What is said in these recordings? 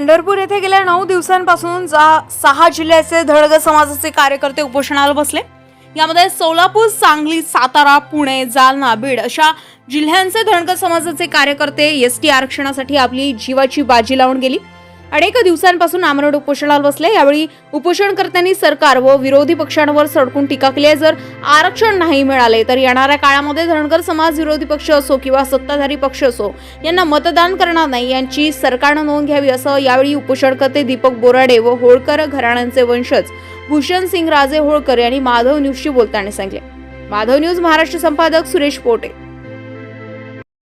पंढरपूर येथे गेल्या नऊ दिवसांपासून जा- सहा जिल्ह्याचे धडग समाजाचे कार्यकर्ते उपोषणाला बसले. यामध्ये सोलापूर सांगली सातारा पुणे जालना बीड अशा जिल्ह्यांचे धनगर समाजाचे कार्यकर्ते एस टी आरक्षणासाठी आपली जीवाची बाजी लावून गेली. अनेक दिवसांपासून आमरड उपोषणाला बसले. यावेळी उपोषणकर्त्यांनी सरकार व विरोधी पक्षांवर सडकून टीका केली आहे. जर आरक्षण नाही मिळाले तर येणाऱ्या काळामध्ये धनगर समाज विरोधी पक्ष असो किंवा सत्ताधारी पक्ष असो यांना मतदान करणार नाही. यांची सरकारनं नोंद घ्यावी असं यावेळी उपोषणकर्ते दीपक बोराडे व होळकर घराण्यांचे वंशज भूषण सिंग राजे होळकर यांनी माधव न्यूजशी बोलताना सांगितले. माधव न्यूज महाराष्ट्र संपादक सुरेश पोटे.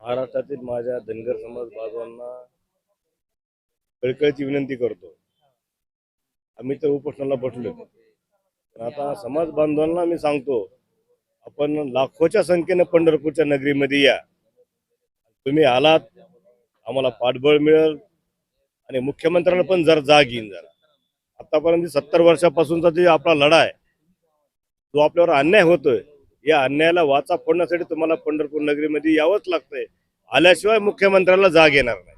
महाराष्ट्रातील माझ्या धनगर समाज बांधवांना कळकळीची विनंती करतो. आम्ही तर उपोषणाला बसलो आता समाज बांधवांना मी सांगतो आपण लाखोच्या संख्येने पंढरपूरच्या नगरीमध्ये या. तुम्ही आलात आम्हाला पाठबळ मिळेल आणि मुख्यमंत्र्याला पण जर जाग येईन जरा. आतापर्यंत सत्तर वर्षापासूनचा जो आपला लढा आहे जो आपल्यावर अन्याय होतोय. या अन्यायाला वाचा फोडण्यासाठी तुम्हाला पंढरपूर नगरीमध्ये यावंच लागतंय. आल्याशिवाय मुख्यमंत्र्याला जाग येणार नाही.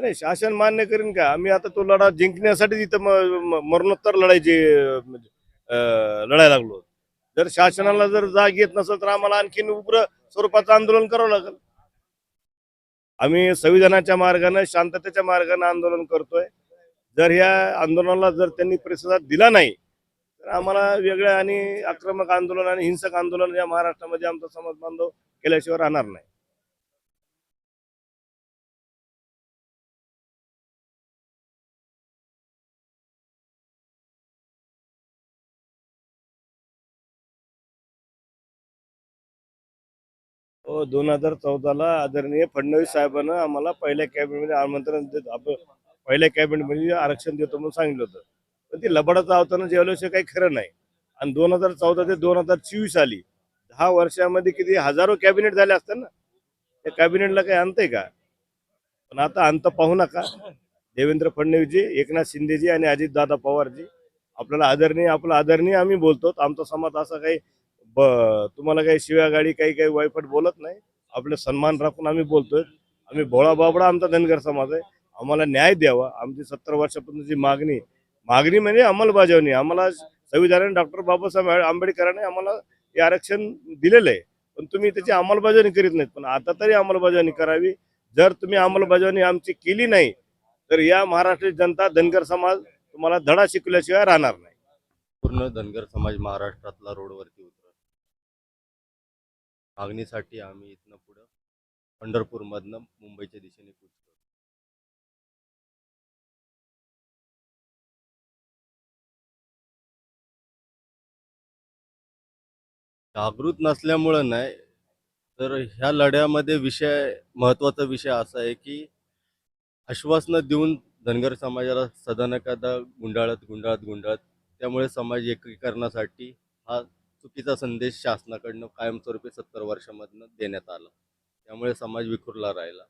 नाही शासन मान्य करीन का? आम्ही आता तो लढा जिंकण्यासाठी तिथं मरणोत्तर लढायची म्हणजे, अं, लढायला लागलो. जर शासनाला जर जाग येत नसेल तर आम्हाला आणखीन उग्र स्वरूपाचं आंदोलन करावं लागेल. आम्ही संविधानाच्या मार्गाने शांततेच्या मार्गाने आंदोलन करतोय. जर ह्या आंदोलनाला जर त्यांनी प्रतिसाद दिला नाही तर आम्हाला वेगळ्या आणि आक्रमक आंदोलन आणि हिंसक आंदोलन या महाराष्ट्रामध्ये आमचा समाज बांधव केल्याशिवाय राहणार नाही. हो दोन हजार चौदाला आदरणीय फडणवीस साहेबांना आम्हाला पहिल्या कॅबिनेटमध्ये आमंत्रण देत आपण पहिल्या कॅबिनेटमध्ये आरक्षण देतो म्हणून सांगितलं होतं. पण ती लबाडाचा अवताना जेवल्याशिवाय काही खरं नाही. आणि दोन हजार चौदा ते दोन हजार चोवीस आली दहा वर्षामध्ये किती हजारो कॅबिनेट झाले असतात ना? त्या कॅबिनेटला काही अंत आहे का? पण आता अंत पाहू नका. देवेंद्र फडणवीसजी एकनाथ शिंदेजी आणि अजितदादा पवारजी आपल्याला आदरणीय आपलं आदरणीय आम्ही बोलतो. आमचा समाज असा काही ब तुम्हाला काही शिव्या गाडी काही काही वायफट बोलत नाही. आपले सन्मान राखून आम्ही बोलतोय. आम्ही भोळा बाबडा आमचा धनगर समाज आहे. आम्हाला न्याय द्यावा. आमची सत्तर वर्षापर्यंतची मागणी मागणी म्हणजे अंमलबजावणी. आम्हाला संविधानाने डॉक्टर बाबासाहेब आंबेडकरांनी आम्हाला हे आरक्षण दिलेलं आहे. पण तुम्ही त्याची अंमलबजावणी करीत नाहीत. पण आता तरी अंमलबजावणी करावी. जर तुम्ही अंमलबजावणी आमची केली नाही तर या महाराष्ट्राची जनता धनगर समाज तुम्हाला धडा शिकल्याशिवाय राहणार नाही. पूर्ण धनगर समाज महाराष्ट्रातला रोडवरती मागणीसाठी आम्ही इथनं पुढं पंढरपूरमधनं मुंबईच्या दिशेने कूच करू जागृत नसल्यामुळं नाही तर ह्या लढ्यामध्ये विषय महत्त्वाचा विषय असा आहे की आश्वासनं देऊन धनगर समाजाला सदन एखादा गुंडाळत गुंडाळत गुंडाळत त्यामुळे समाज एकीकरणासाठी हा चुकीचा संदेश शासनाकडनं कायमस्वरूपी सत्तर वर्षामधनं देण्यात आला. त्यामुळे समाज विखुरला राहिला.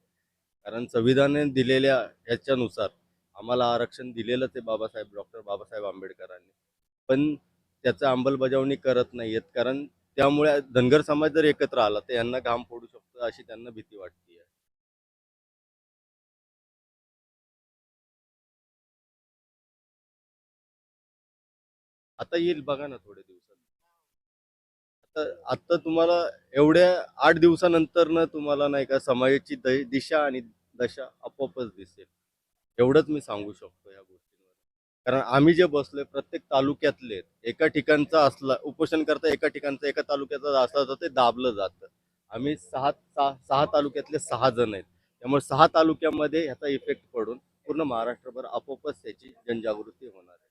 कारण संविधानाने दिलेल्या ह्याच्यानुसार आम्हाला आरक्षण दिलेलंच आहे बाबासाहेब डॉक्टर बाबासाहेब आंबेडकरांनी. पण त्याचं अंमलबजावणी करत नाही आहेत कारण त्यामुळे धनगर समाज जर एकत्र आला तर यांना घाम फोडू शकतो अशी त्यांना भीती वाटते आता येईल बघा ना थोड्या दिवसात आता तुम्हाला एवढ्या आठ दिवसानंतर ना तुम्हाला नाही का समाजाची द दिशा आणि दशा आपोआपच दिसेल. एवढंच मी सांगू शकतो या गोष्टींवर. कारण आम्ही जे बसलोय प्रत्येक तालुक्यातले एका ठिकाणचा असला उपोषण करता एका ठिकाणचा एका तालुक्याचा असला तर ते दाबलं जातं. आम्ही सहा सहा सहा तालुक्यातले सहा जण आहेत. त्यामुळे सहा तालुक्यामध्ये ह्याचा इफेक्ट पडून पूर्ण महाराष्ट्रभर आपोआपच त्याची जनजागृती होणार आहे.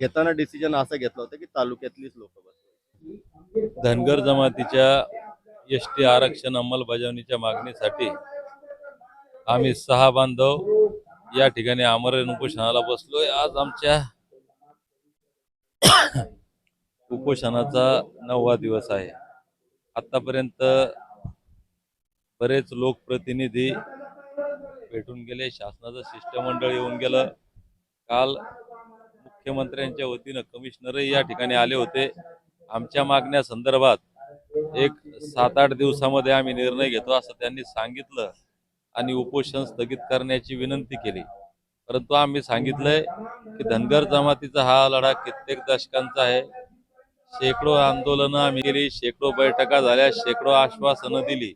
घेताना डिसिजन असा घेतला होता की तालुक्यातलीच लोक बस धनगर जमातीच्या एस टी आरक्षण अंमलबजावणीच्या मागणीसाठी आम्ही सहा बांधव या ठिकाणी आमरण उपोषणाला बसलोय. आज आमच्या उपोषणाचा नववा दिवस आहे. आतापर्यंत बरेच लोकप्रतिनिधी भेटून गेले शासनाचं शिष्टमंडळ येऊन गेलं. काल मुख्यमंत्र्यांच्या वतीनं कमिशनरही या ठिकाणी आले होते. आमच्या मागण्या संदर्भात एक सात आठ दिवसामध्ये आम्ही निर्णय घेतो असं त्यांनी सांगितलं आणि उपोषण स्थगित करण्याची विनंती केली. परंतु आम्ही सांगितलंय की धनगर जमातीचा हा लढा कित्येक दशकांचा आहे. शेकडो आंदोलनं आम्ही केली शेकडो बैठका झाल्या शेकडो आश्वासनं दिली.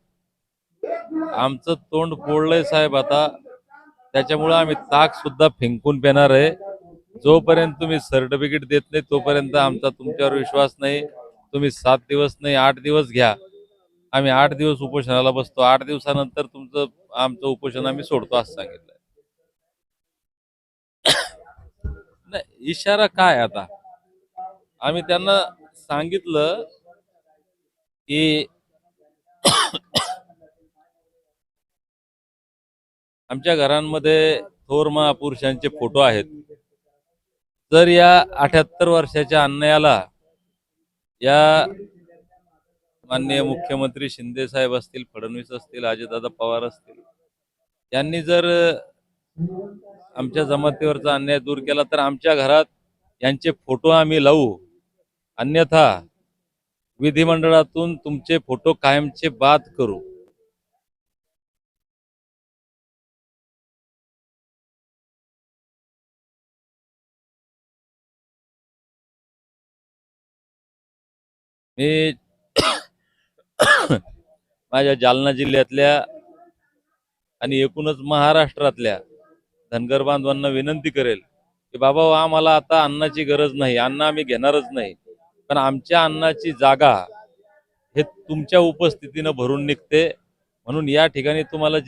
आमचं तोंड फोडलंय साहेब आता. त्याच्यामुळे आम्ही ताक सुद्धा फेंकून पेणार आहे. जोपर्यंत तुम्ही सर्टिफिकेट देत नाही तोपर्यंत आमचा तुमच्यावर विश्वास नाही. तुम्ही सात दिवस नाही आठ दिवस घ्या. आम्ही आठ दिवस उपोषणाला बसतो. आठ दिवसानंतर तुमचं आमचं उपोषण आम्ही सोडतो असं सांगितलंय. नाही इशारा काय आता? आम्ही त्यांना सांगितलं की आमच्या घरांमध्ये थोर महापुरुषांचे फोटो आहेत. जर या अठ्याहत्तर वर्षाच्या अन्यायाला या माननीय मुख्यमंत्री शिंदे साहेब असतील फडणवीस असतील अजितदादा पवार असतील यांनी जर आमच्या जमातीवरचा अन्याय दूर केला तर आमच्या घरात यांचे फोटो आम्ही लावू. अन्यथा विधिमंडळातून तुमचे फोटो कायमचे बाद करू. मी माझ्या जालना जिल्ह्यातल्या आणि एकूणच महाराष्ट्रातल्या धनगर बांधवांना विनंती करेल की बाबा आम्हाला आता अन्नाची गरज नाही अन्न आम्ही घेणारच नाही पण आमच्या अन्नाची जागा हे तुमच्या उपस्थितीनं भरून निघते. म्हणून या ठिकाणी तुम्हाला